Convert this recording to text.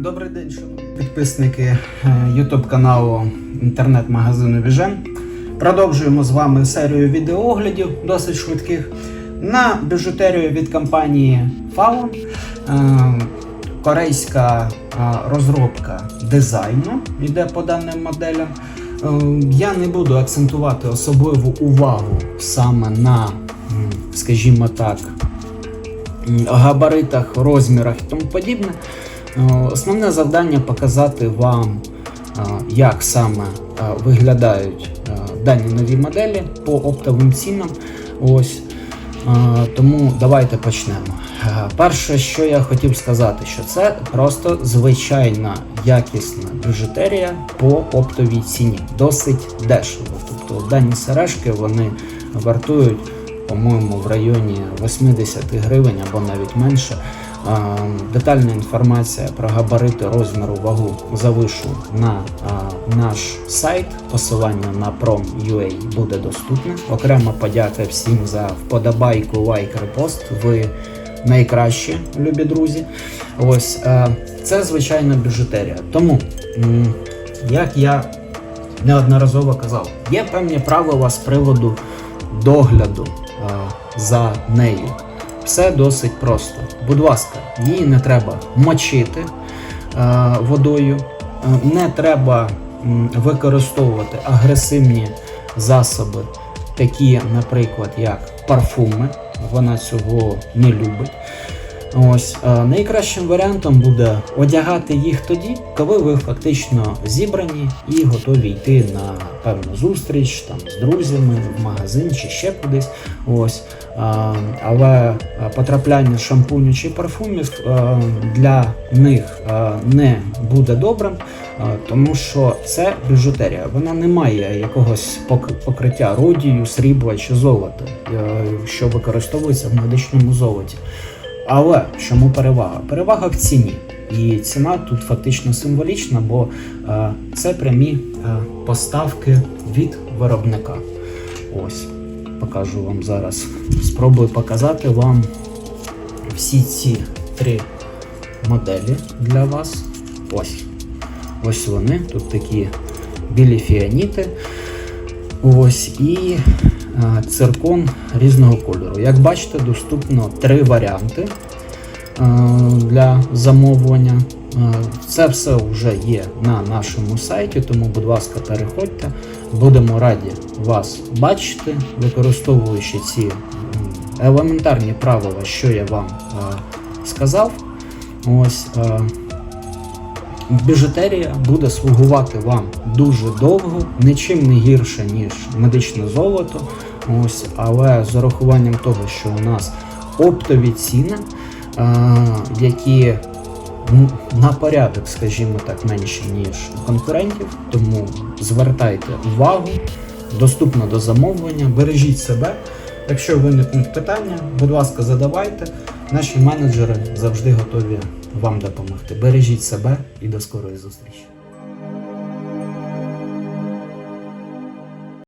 Добрий день, шановні підписники е, YouTube каналу інтернет-магазину Vision. Продовжуємо з вами серію відеооглядів досить швидких на біжутерію від компанії Faun. Е, Корейська е, розробка дизайну йде по даним моделям. Я не буду акцентувати особливу увагу саме на, скажімо так, габаритах, розмірах і тому подібне. Е, Основне завдання показати вам, е, як саме е, виглядають дані нові моделі по оптовим цінам. Ось. Тому давайте почнемо. Перше, що я хотів сказати, що це просто звичайна якісна біжутерія по оптовій ціні. Досить дешево. Тобто дані сережки вони вартують, по-моєму, в районі 80 гривень або навіть менше. Детальна інформація про габарити розміру вагу завишу на наш сайт. Посилання на prom.ua буде доступне. Окрема подяка всім за вподобайку, лайк, репост. Ви найкращі, любі друзі. Ось це звичайна біжутерія. Тому, як я неодноразово казав, є певні правила з приводу догляду за нею. Все досить просто. Будь ласка, її не треба мочити е, водою, е, не треба використовувати агресивні засоби, такі, наприклад, як парфуми. Вона цього не любить. Ось е, найкращим варіантом буде одягати їх тоді, коли ви фактично зібрані і готові йти на певну зустріч там з друзями в магазин чи ще кудись. Ось Е, але е, потрапляння шампуню чи парфумів для них не буде добрим, тому що це біжутерія. Вона не має якогось покриття родію, срібла чи золота, що використовується в медичному золоті. Але чому перевага? Перевага в ціні. І ціна тут фактично символічна, бо е, це прямі е, поставки від виробника. Ось, покажу вам зараз. Спробую показати вам всі ці три моделі для вас. Ось. Ось вони. Тут такі білі фіаніти. Ось і циркон різного кольору. Як бачите, доступно три варіанти е, для замовлення. Е, Це все вже є на нашому сайті, тому, будь ласка, переходьте. Будемо раді вас бачити, використовуючи ці елементарні правила, що я вам е, сказав. Ось е, біжутерія буде слугувати вам дуже довго, нічим не гірше, ніж медичне золото. Ось, але з урахуванням того, що у нас оптові ціни, які на порядок, скажімо так, менші, ніж у конкурентів. Тому звертайте увагу, доступно до замовлення, бережіть себе. Якщо виникнуть питання, будь ласка, задавайте. Наші менеджери завжди готові вам допомогти. Бережіть себе і до скорої зустрічі.